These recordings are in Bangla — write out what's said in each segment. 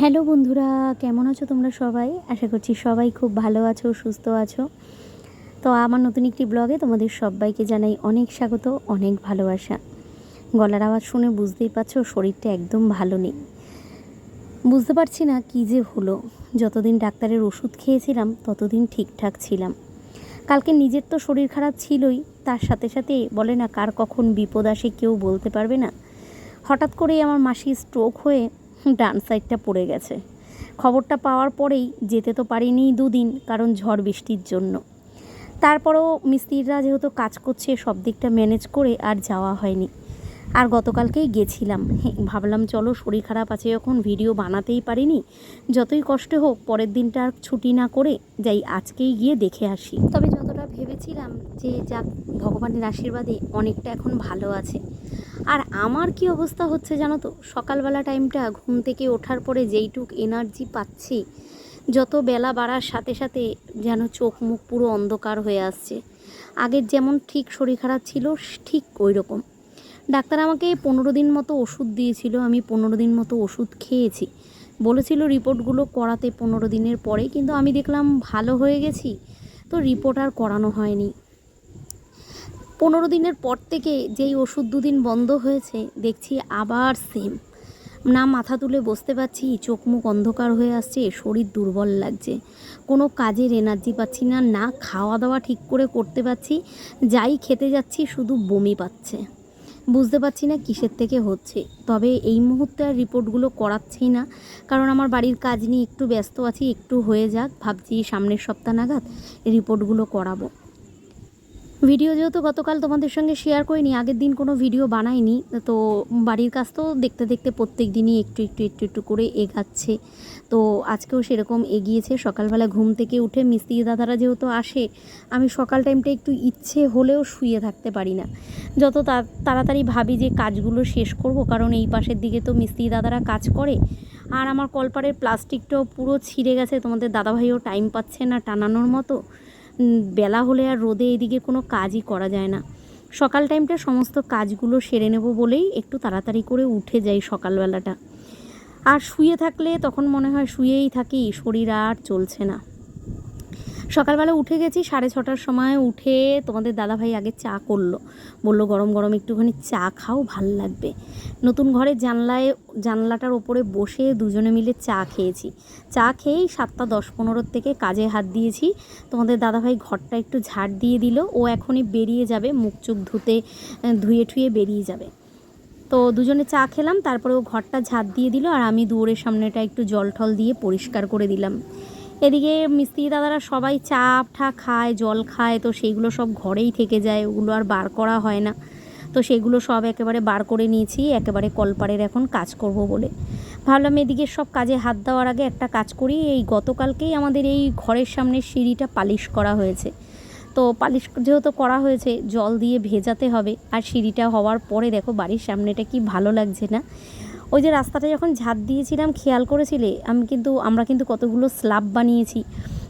হ্যালো বন্ধুরা, কেমন আছো তোমরা সবাই? আশা করছি সবাই খুব ভালো আছো, সুস্থ আছো। তো আমার নতুন একটি ব্লগে তোমাদের সবাইকে জানাই অনেক স্বাগত, অনেক ভালোবাসা। গলার আওয়াজ শুনে বুঝতেই পারছ, শরীরটা একদম ভালো নেই। বুঝতে পারছি না কী যে হলো। যতদিন ডাক্তারের ওষুধ খেয়েছিলাম, ততদিন ঠিকঠাক ছিলাম। কালকে নিজের তো শরীর খারাপ ছিলই, তার সাথে সাথে বলে না কার কখন বিপদ আসে কেউ বলতে পারবে না। হঠাৎ করেই আমার মাসি স্ট্রোক হয়ে ডান সাইডটা পড়ে গেছে। খবরটা পাওয়ার পরেই যেতে তো পারিনি দুদিন, কারণ ঝড় বৃষ্টির জন্য। তারপরেও মিস্ত্রিরা যেহেতু কাজ করছে, সব দিকটা ম্যানেজ করে আর যাওয়া হয়নি। আর গতকালকেই গেছিলাম। ভাবলাম চলো শরীর খারাপ আছে যখন ভিডিও বানাতেই পারিনি। যতই কষ্ট হোক, পরের দিনটা আর ছুটি না করে যাই আজকেই গিয়ে দেখে আসি। তবে যতটা ভেবেছিলাম যে যাক, ভগবানের আশীর্বাদে অনেকটা এখন ভালো আছে। আর আমার কি অবস্থা হচ্ছে জানো তো? সকালবেলা টাইমটা ঘুম থেকে ওঠার পরে যেইটুক এনার্জি পাচ্ছি, যত বেলা বাড়ার সাথে সাথে যেন চোখ মুখ পুরো অন্ধকার হয়ে আসছে। আগের যেমন ঠিক শরীর খারাপ ছিল, ঠিক ওই রকম ডাক্তার আমাকে পনেরো দিন মতো ওষুধ দিয়েছিল, আমি পনেরো দিন মতো ওষুধ খেয়েছি। বলেছিল রিপোর্টগুলো করাতে পনেরো দিনের পরে, কিন্তু আমি দেখলাম ভালো হয়ে গেছি, তো রিপোর্ট আর করানো হয়নি। পনেরো দিনের পর থেকে যেই ওষুধ দুদিন বন্ধ হয়েছে, দেখছি আবার সেম না মাথা তুলে বসতে পারছি, চোখ মুখ অন্ধকার হয়ে আসছে, শরীর দুর্বল লাগছে। কোনো কাজের এনার্জি পাচ্ছি না না খাওয়া দাওয়া ঠিক করে করতে পারছি, যাই খেতে যাচ্ছি, শুধু বমি পাচ্ছে। বুঝতে পারছি না কিসের থেকে হচ্ছে। তবে এই মুহূর্তে আর রিপোর্টগুলো করাচ্ছি না। কারণ আমার বাড়ির কাজ নিয়ে একটু ব্যস্ত আছি, একটু হয়ে যাক, ভাবছি সামনের সপ্তাহ নাগাদ রিপোর্টগুলো করাবো। ভিডিও যেহেতু গতকাল তোমাদের সঙ্গে শেয়ার করিনি, আগের দিন কোনো ভিডিও বানাইনি, তো বাড়ির কাজ তো দেখতে দেখতে প্রত্যেক দিনই একটু একটু একটু একটু করে এগাচ্ছে। তো আজকেও সেরকম এগিয়েছে। সকালবেলা ঘুম থেকে উঠে মিস্ত্রি দাদারা যেহেতু আসে, আমি সকাল টাইমটা একটু ইচ্ছে হলেও শুয়ে থাকতে পারি না। যত তাড়াতাড়ি ভাবি যে কাজগুলো শেষ করব, কারণ এই পাশের দিকে তো মিস্ত্রি দাদারা কাজ করে। আর আমার কলপারের প্লাস্টিকটাও পুরো ছিঁড়ে গেছে, তোমাদের দাদাভাইও টাইম পাচ্ছে না টানানোর মতো। বেলা হলে আর রোদে এদিকে কোনো কাজই করা যায় না। সকাল টাইমটা সমস্ত কাজগুলো সেরে নেব বলেই একটু তাড়াতাড়ি করে উঠে যাই সকালবেলাটা। আর শুয়ে থাকলে তখন মনে হয় শুয়েই থাকি, শরীর আর চলছে না। সকালবেলা উঠে গেছি, সাড়ে ছটার সময় উঠে তোমাদের দাদাভাই আগে চা করল। বলল, গরম গরম, একটুখানি চা খাও, ভালো লাগবে। নতুন ঘরের জানলায়, জানলাটার ওপরে বসে দুজনে মিলে চা খেয়েছি। চা খেয়েই সাতটা দশ পনেরোর থেকে কাজে হাত দিয়েছি। তোমাদের দাদাভাই ঘরটা একটু ঝাড় দিয়ে দিল। ও এখনই বেরিয়ে যাবে, মুখ চুখ ধুতে, ধুয়ে ঠুয়ে বেরিয়ে যাবে। তো দুজনে চা খেলাম, তারপরে ও ঘরটা ঝাড় দিয়ে দিল আর আমি দুয়ারের সামনেটা একটু জল টল দিয়ে পরিষ্কার করে দিলাম। এদিকে মিস্ত্রি দাদারা সবাই চা ঠা খায়, জল খায়, তো সেইগুলো সব ঘরেই থেকে যায়, ওগুলো আর বার করা হয় না। তো সেগুলো সব একেবারে বার করে নিয়েছি, একেবারে কলপারের এখন কাজ করব বলে। ভাবলাম এদিকে সব কাজে হাত দেওয়ার আগে একটা কাজ করি, এই গতকালকেই আমাদের এই ঘরের সামনের সিঁড়িটা পালিশ করা হয়েছে। তো পালিশ যেহেতু করা হয়েছে, জল দিয়ে ভেজাতে হবে। আর সিঁড়িটা হওয়ার পরে দেখো বাড়ির সামনেটা কি ভালো লাগছে না। ওই যে রাস্তাটা যখন ঝাঁট দিয়েছিলাম, খেয়াল করেছিলে? আমি কিন্তু, আমরা কিন্তু কতগুলো স্ল্যাব বানিয়েছি।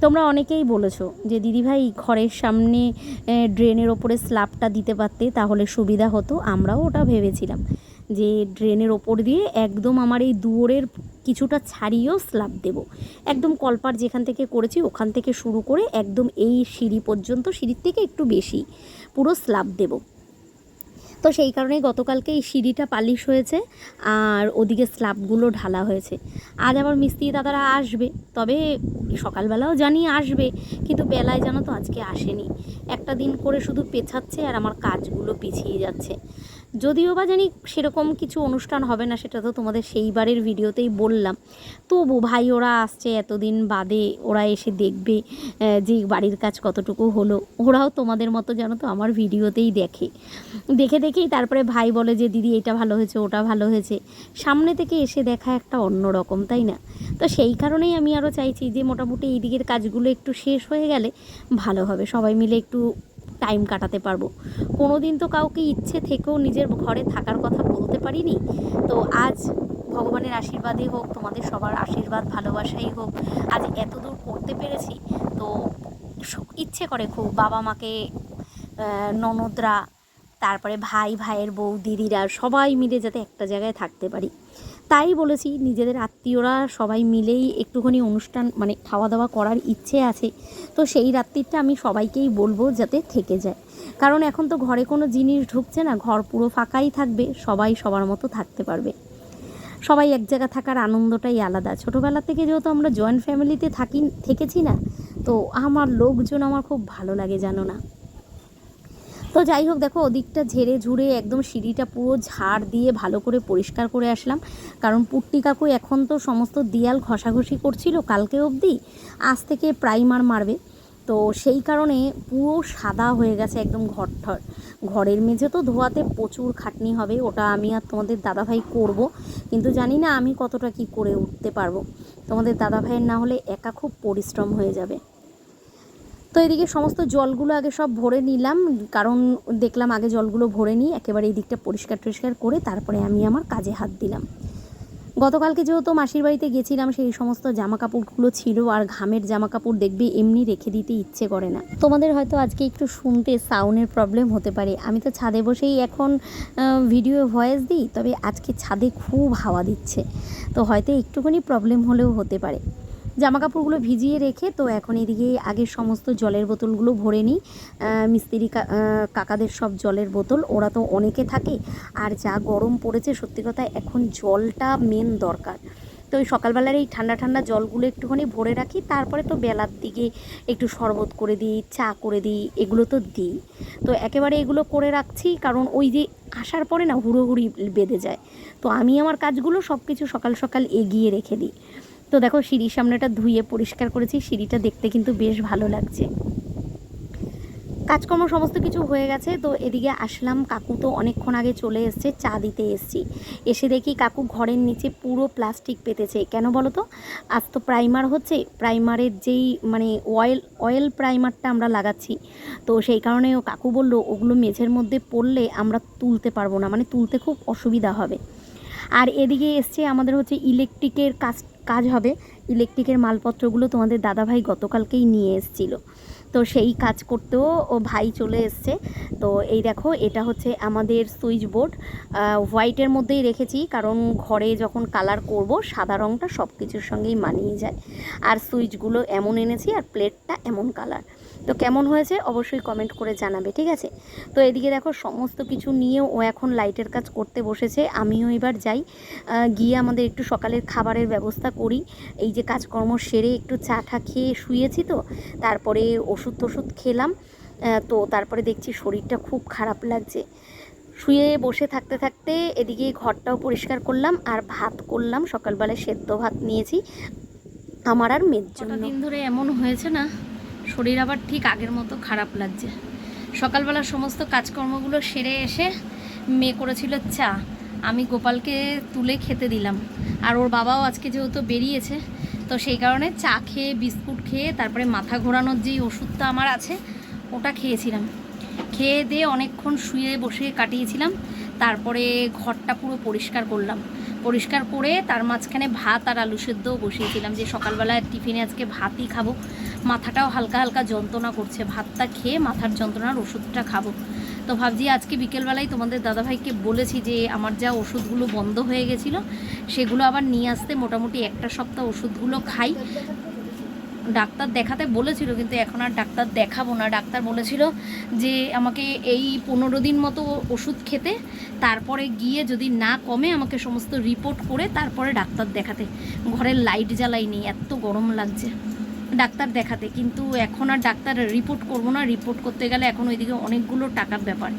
তোমরা অনেকেই বলেছ যে, দিদিভাই, ঘরের সামনে ড্রেনের ওপরে স্ল্যাবটা দিতে পারতে তাহলে সুবিধা হতো। আমরাও ওটা ভেবেছিলাম। যে ড্রেনের ওপর দিয়ে একদম আমার এই দুয়ারের কিছুটা ছাড়িয়েও স্ল্যাব দেব। একদম কলপার যেখান থেকে করেছি ওখান থেকে শুরু করে একদম এই সিঁড়ি পর্যন্ত, সিঁড়ির থেকে একটু বেশি পুরো স্ল্যাব দেব। তো সেই কারণেই গতকালকে এই সিঁড়িটা পালিশ হয়েছে আর ওদিকে স্ল্যাবগুলো ঢালা হয়েছে। আজ আবার মিস্ত্রি দাদারা আসবে, তবে সকালবেলাও জানি আসবে, কিন্তু বেলায় জানো তো আজকে আসেনি। একটা দিন করে শুধু পেছাচ্ছে আর আমার কাজগুলো পিছিয়ে যাচ্ছে। যদিও বা জানি সেরকম কিছু অনুষ্ঠান হবে না, সেটা তো তোমাদের সেইবারের ভিডিওতেই বললাম। তবু ভাই, ওরা আসছে এতদিন বাদে, ওরা এসে দেখবে যে বাড়ির কাজ কতটুকু হলো। ওরাও তোমাদের মতো জানো তো আমার ভিডিওতেই দেখে। দেখে দেখেই তারপরে ভাই বলে যে, দিদি, এটা ভালো হয়েছে, ওটা ভালো হয়েছে। সামনে থেকে এসে দেখা একটা অন্য রকম, তাই না? তো সেই কারণেই আমি আরও চাইছি যে, মোটামুটি এই দিকের কাজগুলো একটু শেষ হয়ে গেলে ভালো হবে। সবাই মিলে একটু টাইম কাটাতে পারব। কোনো দিন তো কাউকে ইচ্ছে থেকেও নিজের ঘরে থাকার কথা বলতে পারিনি। তো আজ ভগবানের আশীর্বাদই হোক, তোমাদের সবার আশীর্বাদ, ভালোবাসাই হোক, আজ এত দূর করতে পেরেছি, তো ইচ্ছে করে খুব। বাবা মাকে ননদরা, তারপরে ভাই, ভাইয়ের বউ, দিদিরা, সবাই মিলে যাতে একটা জায়গায় থাকতে পারি। তাই বলেছি, নিজেদের আত্মীয়রা সবাই মিলেই একটুখানি অনুষ্ঠান মানে খাওয়া দাওয়া করার ইচ্ছে আছে। তো সেই রাত্রিটা আমি সবাইকেই বলব যাতে থেকে যায়। কারণ এখন তো ঘরে কোনো জিনিস ঢুকছে না, ঘর পুরো ফাঁকাই থাকবে, সবাই সবার মতো থাকতে পারবে। সবাই এক জায়গা থাকার আনন্দটাই আলাদা। ছোটোবেলা থেকে যেহেতু আমরা জয়েন্ট ফ্যামিলিতে থাকি, থেকেছি না, তো আমার লোকজন আমার খুব ভালো লাগে, জানো না? তো যাই হোক, দেখো, ওদিকটা ঝেড়ে ঝুড়ে একদম সিঁড়িটা পুরো ঝাড় দিয়ে ভালো করে পরিষ্কার করে আসলাম। কারণ পুট্টি কাকু এখন তো সমস্ত দেয়াল ঘষাঘষি করছিল কালকে অবধি, আজ থেকে প্রাইমার মারবে। তো সেই কারণে পুরো সাদা হয়ে গেছে একদম ঘর ঠর ঘরের মেঝে তো ধোয়াতে প্রচুর খাটনি হবে, ওটা আমি আর তোমাদের দাদাভাই করব। কিন্তু জানি না আমি কতটা কি করে উঠতে পারব। তোমাদের দাদাভাইয়ের না হলে একা খুব পরিশ্রম হয়ে যাবে। তো এদিকে সমস্ত জলগুলো আগে সব ভরে নিলাম, কারণ দেখলাম আগে জলগুলো ভরে নিই একেবারে এই দিকটা পরিষ্কার টরিষ্কার করে তারপরে আমি আমার কাজে হাত দিলাম। গতকালকে যেহেতু মাসির বাড়িতে গেছিলাম, সেই সমস্ত জামা কাপড়গুলো ছিল আর ঘামের জামা কাপড় দেখবে এমনি রেখে দিতে ইচ্ছে করে না। তোমাদের হয়তো আজকে একটু শুনতে সাউন্ডের প্রবলেম হতে পারে। আমি তো ছাদে বসেই এখন ভিডিও ভয়েস দিই, তবে আজকে ছাদে খুব হাওয়া দিচ্ছে। তো হয়তো একটুখানি প্রবলেম হলেও হতে পারে। জামা কাপড়গুলো ভিজিয়ে রেখে তো এখন এদিকে আগের সমস্ত জলের বোতলগুলো ভরে নিই। মিস্ত্রি কাকাদের সব জলের বোতল, ওরা তো অনেকে থাকে। আর যা গরম পড়েছে, সত্যি কথা এখন জলটা মেন দরকার। তো ওই সকালবেলার এই ঠান্ডা ঠান্ডা জলগুলো একটুখানি ভরে রাখি, তারপরে তো বেলার দিকে একটু শরবত করে দিই, চা করে দিই, এগুলো তো দিই। তো একেবারে এগুলো করে রাখছি, কারণ ওই যে আসার পরে না হুড়োহুড়ি বেঁধে যায়। তো আমি আমার কাজগুলো সব কিছু সকাল সকাল এগিয়ে রেখে দিই। তো দেখো সিঁড়ির সামনেটা ধুয়ে পরিষ্কার করেছি, সিঁড়িটা দেখতে কিন্তু বেশ ভালো লাগছে। কাজকর্ম সমস্ত কিছু হয়ে গেছে, তো এদিকে আসলাম, কাকু তো অনেকক্ষণ আগে চলে এসছে, চা দিতে এসছি। এসে দেখি কাকু ঘরের নিচে পুরো প্লাস্টিক পেতেছে, কেন বলো তো? আজ তো প্রাইমার হচ্ছে, প্রাইমারের যেই মানে অয়েল অয়েল প্রাইমারটা আমরা লাগাচ্ছি, তো সেই কারণে ও কাকু বলল, ওগুলো মেঝের মধ্যে পড়লে আমরা তুলতে পারব না মানে তুলতে খুব অসুবিধা হবে। আর এদিকে এসছে আমাদের হচ্ছে ইলেকট্রিকের কাজ কাজ হবে। ইলেকট্রিকের মালপত্রগুলো তোমাদের দাদাভাই গতকালকেই নিয়ে এসেছিল। তো সেই কাজ করতেও ও ভাই চলে এসছে। তো এই দেখো, এটা হচ্ছে আমাদের সুইচ বোর্ড। হোয়াইটের মধ্যেই রেখেছি, কারণ ঘরে যখন কালার করব, সাদা রঙটা সব কিছুর সঙ্গেই মানিয়ে যায়। আর সুইচগুলো এমন এনেছি, আর প্লেটটা এমন কালার। তো কেমন হয়েছে অবশ্যই কমেন্ট করে জানাবে, ঠিক আছে? তো এদিকে দেখো, সমস্ত কিছু নিয়ে ও এখন লাইটের কাজ করতে বসেছে। আমিও এবার যাই গিয়ে আমাদের একটু সকালের খাবারের ব্যবস্থা করি। এই যে কাজকর্ম সেরে একটু চা ঠা খেয়ে শুয়েছি তো, তারপরে ওষুধ টষুধ খেলাম তো তারপরে দেখছি শরীরটা খুব খারাপ লাগছে। শুয়ে বসে থাকতে থাকতে এদিকে ঘরটাও পরিষ্কার করলাম, আর ভাত করলাম। সকালবেলায় সেদ্ধ ভাত নিয়েছি, আমার আর মেয়ের জন্য। দিন ধরে এমন হয়েছে না? শরীর আবার ঠিক আগের মতো খারাপ লাগছে। সকালবেলা সমস্ত কাজকর্মগুলো সেরে এসে মেয়ে করেছিল, চা, আমি গোপালকে তুলে খেতে দিলাম। আর ওর বাবাও আজকে যেহেতু বেরিয়েছে, তো সেই কারণে চা খেয়ে, বিস্কুট খেয়ে, তারপরে মাথা ঘোরানোর যেই ওষুধটা আমার আছে, ওটা খেয়েছিলাম। খেয়ে দিয়ে অনেকক্ষণ শুয়ে বসে কাটিয়েছিলাম, তারপরে ঘরটা পুরো পরিষ্কার করলাম। পরিষ্কার করে তার মাঝখানে ভাত আর আলু সেদ্ধও বসিয়েছিলাম যে সকালবেলায় টিফিনে আজকে ভাতই খাব। মাথাটাও হালকা হালকা যন্ত্রণা করছে, ভাতটা খেয়ে মাথার যন্ত্রণার ওষুধটা খাব। তো ভাবছি আজকে বিকেলবেলায় তোমাদের দাদাভাইকে বলেছি যে আমার যা ওষুধগুলো বন্ধ হয়ে গেছিল, সেগুলো আবার নিয়ে আসতে। মোটামুটি একটা সপ্তাহ ওষুধগুলো খাই। ডাক্তার দেখাতে বলেছিল, কিন্তু এখন আর ডাক্তার দেখাবো না। ডাক্তার বলেছিল যে আমাকে এই পনেরো দিন মতো ওষুধ খেতে, তারপরে গিয়ে যদি না কমে আমাকে সমস্ত রিপোর্ট করে তারপরে ডাক্তার দেখাতে। ঘরের লাইট জ্বালাইনি, এত গরম লাগছে ডাক্তার দেখাতে। কিন্তু এখন আর ডাক্তার রিপোর্ট করব না, রিপোর্ট করতে গেলে এখন ওইদিকে অনেকগুলো টাকার ব্যাপার।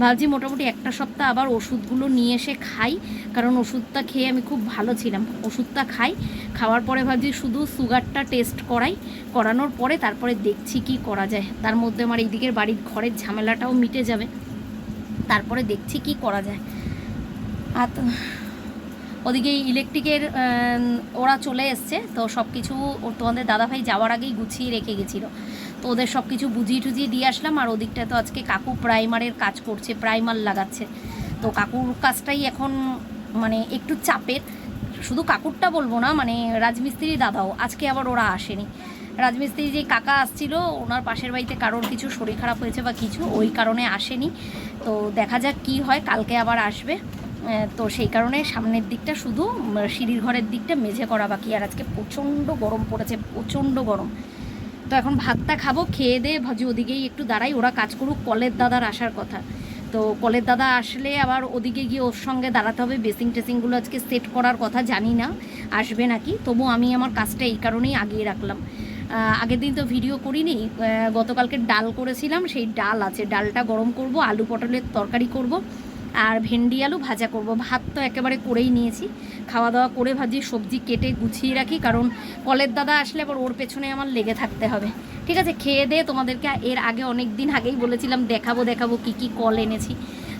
ভাবছি মোটামুটি একটা সপ্তাহ আবার ওষুধগুলো নিয়ে এসে খাই, কারণ ওষুধটা খেয়ে আমি খুব ভালো ছিলাম। ওষুধটা খাই, খাওয়ার পরে ভাবছি শুধু সুগারটা টেস্ট করাই, করানোর পরে তারপরে দেখছি কি করা যায়। তার মধ্যে আমার এই দিকের বাড়ির ঘরের ঝামেলাটাও মিটে যাবে। তারপরে দেখছি কি করা যায়। আর ওদিকে ইলেকট্রিকের ওরা চলে এসছে, তো সব কিছু তোমাদের দাদাভাই যাওয়ার আগেই গুছিয়ে রেখে গেছিল। তো ওদের সব কিছু বুঝিয়ে টুজিয়ে দিয়ে আসলাম, আর ওদিকটা তো আজকে কাকু প্রাইমারের কাজ করছে, প্রাইমার লাগাচ্ছে। তো কাকুর কাজটাই এখন মানে একটু চাপের। শুধু কাকুরটা বলব না মানে রাজমিস্ত্রি দাদাও, আজকে আবার ওরা আসেনি। রাজমিস্ত্রি যে কাকা আসছিল, ওনার পাশের বাড়িতে কারোর কিছু শরীর খারাপ হয়েছে বা কিছু, ওই কারণে আসেনি। তো দেখা যাক কি হয়, কালকে আবার আসবে। তো সেই কারণে সামনের দিকটা শুধু, সিঁড়ির ঘরের দিকটা মেঝে করা বাকি। আর আজকে প্রচণ্ড গরম পড়েছে, প্রচণ্ড গরম। তো এখন ভাতটা খাব, খেয়ে দিয়ে ভাজি ওদিকেই একটু দাঁড়াই, ওরা কাজ করুক, কলের দাদার আসার কথা। তো কলের দাদা আসলে আবার ওদিকে গিয়ে ওর সঙ্গে দাঁড়াতে হবে বেসিং টেসিংগুলো আজকে সেট করার কথা জানি না, আসবে নাকি? তবু আমি আমার কাজটা এই কারণেই আগিয়ে রাখলাম। আগের দিন তো ভিডিও করিনি গতকালকে ডাল করেছিলাম, সেই ডাল আছে, ডালটা গরম করব, আলু পটলের তরকারি করব। আর ভেন্ডি আলু ভাজা করব। ভাত তো একেবারে করেই নিয়েছি। খাওয়া দাওয়া করে ভাজি, সবজি কেটে গুছিয়ে রাখি, কারণ কলের দাদা আসলে আবার ওর পেছনে আমার লেগে থাকতে হবে। ঠিক আছে, খেয়ে দিয়ে তোমাদেরকে এর আগে অনেক দিন আগেই বলেছিলাম, দেখাবো দেখাবো কি কি কল এনেছি।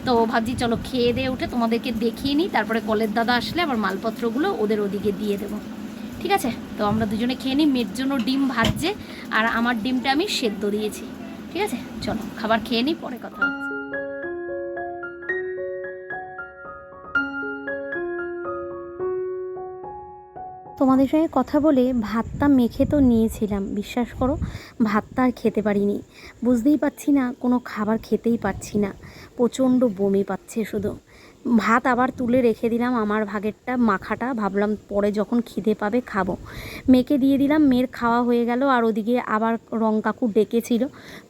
তো ভাবছি চলো খেয়ে দিয়ে উঠে তোমাদেরকে দেখিয়ে নিই, তারপরে কলের দাদা আসলে আবার মালপত্রগুলো ওদের ওদিকে দিয়ে দেবো। ঠিক আছে? তো আমরা দুজনে খেয়ে নিই, মেয়ের জন্য ডিম ভাজছে, আর আমার ডিমটা আমি সেদ্ধ দিয়েছি। ঠিক আছে? চলো, খাবার খেয়ে নিই, পরে কথা হচ্ছে। তোমাদের সঙ্গে কথা বলে ভাতটা মেখে তো নিয়েছিলাম, বিশ্বাস করো। ভাতটা আর খেতে পারিনি। বুঝতেই পারছি না, কোনো খাবার খেতেই পারছি না। প্রচণ্ড বমি পাচ্ছে শুধু। ভাত আবার তুলে রেখে দিলাম আমার ভাগেরটা, মাখাটা। ভাবলাম পরে যখন খিদে পাবে খাব। মেয়েকে দিয়ে দিলাম, মেয়ের খাওয়া হয়ে গেল আর ওদিকে আবার রং কাকু ডেকেছিল।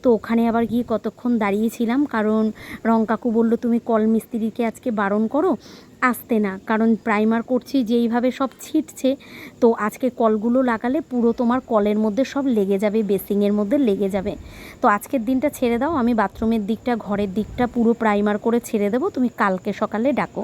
তো ওখানে আবার গিয়ে কতক্ষণ দাঁড়িয়েছিলাম, কারণ রং কাকু বলল, তুমি কল মিস্ত্রিকে আজকে বারণ করো আসতে না। কারণ প্রাইমার করছি যেইভাবে সব ছিটছে, তো আজকে কলগুলো লাগালে পুরো তোমার কলের মধ্যে সব লেগে যাবে বেসিংয়ের মধ্যে লেগে যাবে। তো আজকের দিনটা ছেড়ে দাও, আমি বাথরুমের দিকটা, ঘরের দিকটা পুরো প্রাইমার করে ছেড়ে দেবো, তুমি কালকে সকালে ডাকো।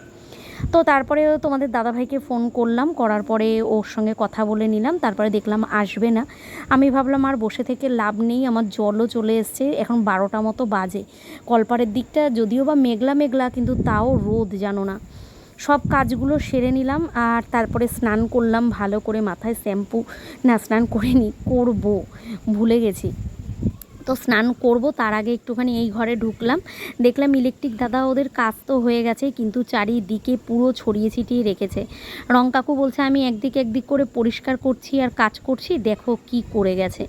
তো তারপরে তোমাদের দাদাভাইকে ফোন করলাম, করার পরে ওর সঙ্গে কথা বলে নিলাম, তারপরে দেখলাম আসবে না। আমি ভাবলাম আর বসে থেকে লাভ নেই, আমার জলও চলে এসছে, এখন বারোটা মতো বাজে। কলপাড়ের দিকটা যদিও বা মেঘলা মেঘলা কিন্তু তাও রোদ জানো না। সব কাজগুলো সেরে নিলাম আর তারপরে স্নান করলাম ভালো করে মাথায় শ্যাম্পু। না, স্নান করিনি, করব, ভুলে গেছি। তো স্নান করব, তার আগে একটুখানি এই ঘরে ঢুকলাম। দেখলাম ইলেকট্রিক দাদা ওদের কাজ তো হয়ে গেছে, কিন্তু চারিদিকে পুরো ছড়িয়ে ছিটিয়ে রেখেছে। রং কাকু বলছে, আমি একদিক একদিক করে পরিষ্কার করছি আর কাজ করছি, দেখো কি করে গেছে।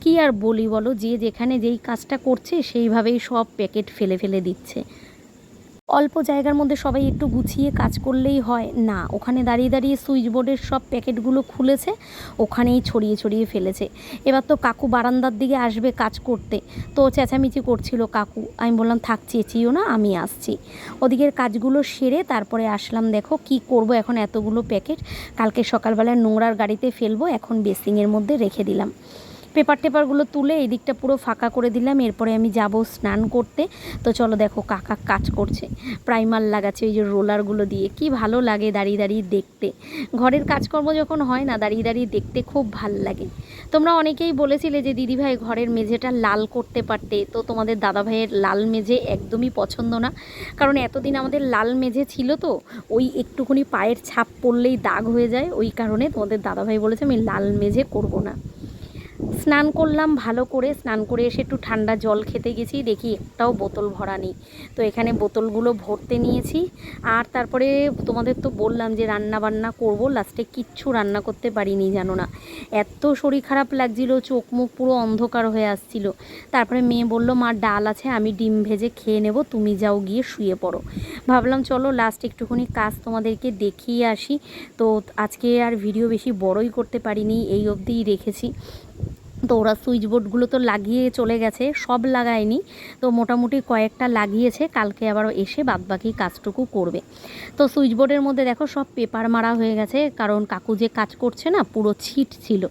কি আর বলি বলো, যে যেখানে যেই কাজটা করছে, সেইভাবেই সব প্যাকেট ফেলে ফেলে দিচ্ছে। অল্প জায়গার মধ্যে সবাই একটু গুছিয়ে কাজ করলেই হয়। না, ওখানে দাঁড়িয়ে দাঁড়িয়ে সুইচ বোর্ডের সব প্যাকেটগুলো খুলেছে, ওখানেই ছড়িয়ে ছড়িয়ে ফেলেছে। এবার তো কাকু বারান্দার দিকে আসবে কাজ করতে। তো চেঁচামেচি করছিল কাকু। আমি বললাম, থাক চেঁচিও না, আমি আসছি। ওদিকের কাজগুলো সেরে তারপরে আসলাম, দেখো কি করব এখন এতগুলো প্যাকেট। কালকে সকালবেলায় নোংরার গাড়িতে ফেলব, এখন বেসিংয়ের মধ্যে রেখে দিলাম। পেপার টেপারগুলো তুলে এই দিকটা পুরো ফাঁকা করে দিলাম, এরপরে আমি যাব স্নান করতে। তো চলো দেখো কাকা কাজ করছে প্রাইমার লাগাচ্ছে ওই যে রোলারগুলো দিয়ে। কি ভালো লাগে দাঁড়িয়ে দাঁড়িয়ে দেখতে। ঘরের কাজকর্ম যখন হয় না, দাঁড়িয়ে দাঁড়িয়ে দেখতে খুব ভালো লাগে। তোমরা অনেকেই বলেছিলে যে, দিদিভাই, ঘরের মেঝেটা লাল করতে পারতে। তো তোমাদের দাদাভাইয়ের লাল মেঝে একদমই পছন্দ না। কারণ এতদিন আমাদের লাল মেঝে ছিল তো, ওই একটুখানি পায়ের ছাপ পড়লেই দাগ হয়ে যায়। ওই কারণে তোমাদের দাদাভাই বলেছে, আমি লাল মেঝে করব না। স্নান করলাম, ভালো করে স্নান করে এসে একটু ঠান্ডা জল খেতে গেছি, দেখি একটাও বোতল ভরা নেই। তো এখানে বোতলগুলো ভরতে নিয়েছি। আর তারপরে তোমাদের তো বললাম যে রান্না বান্না করব, লাস্টে কিচ্ছু রান্না করতে পারিনি, জানো না। এত শরীর খারাপ লাগছিল, চোখ মুখ পুরো অন্ধকার হয়ে আসছিল। তারপরে মেয়ে বলল, মা, ডাল আছে, আমি ডিম ভেজে খেয়ে নেব, তুমি যাও গিয়ে শুয়ে পড়ো। ভাবলাম, চলো, লাস্ট একটুখানি কাজ তোমাদেরকে দেখিয়ে আসি। তো আজকে আর ভিডিও বেশি বড়ই করতে পারিনি, এই অবধিই রেখেছি। তো ওরা সুইচ বোর্ডগুলো তো লাগিয়ে চলে গেছে, সব লাগায়নি। তো মোটামুটি কয়েকটা লাগিয়েছে, কালকে আবার এসে বাদবাকি কাজটুকু করবে। তো সুইচ বোর্ডের মধ্যে দেখো সব পেপার মারা হয়ে গেছে, কারণ কাকু যে কাজ করছে না, পুরো ছিট ছিল।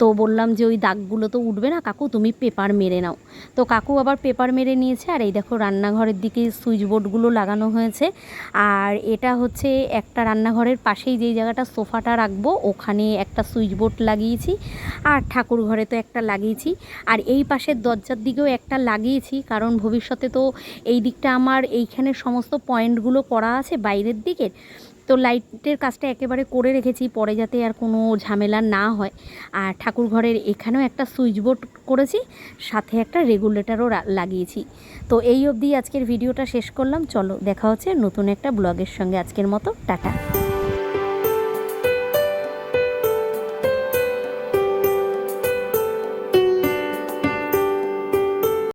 তো বললাম যে ওই দাগগুলো তো উঠবে না, কাকু তুমি পেপার মেরে নাও। তো কাকু আবার পেপার মেরে নিয়েছে, আর এই দেখো রান্নাঘরের দিকে সুইচ বোর্ডগুলো লাগানো হয়েছে। আর এটা হচ্ছে একটা রান্নাঘরের পাশেই যেই জায়গাটা সোফাটা রাখব, ওখানে একটা সুইচ বোর্ড লাগিয়েছি। আর ঠাকুর ঘরে তো একটা লাগিয়েছি। আর এই পাশের দরজার দিকেও একটা লাগিয়েছি, কারণ ভবিষ্যতে তো এই দিকটা আমার এইখানে সমস্ত পয়েন্টগুলো করা আছে বাইরের দিকের। তো লাইটের কাজটা একেবারে করে রেখেছি, পরে যাতে আর কোনো ঝামেলা না হয়। আর ঠাকুর ঘরের এখানেও একটা সুইচ বোর্ড করেছি, সাথে একটা রেগুলেটরও লাগিয়েছি। তো এই অবধি আজকের ভিডিওটা শেষ করলাম। চলো দেখা হচ্ছে নতুন একটা ব্লগের সঙ্গে। আজকের মতো, টাটা।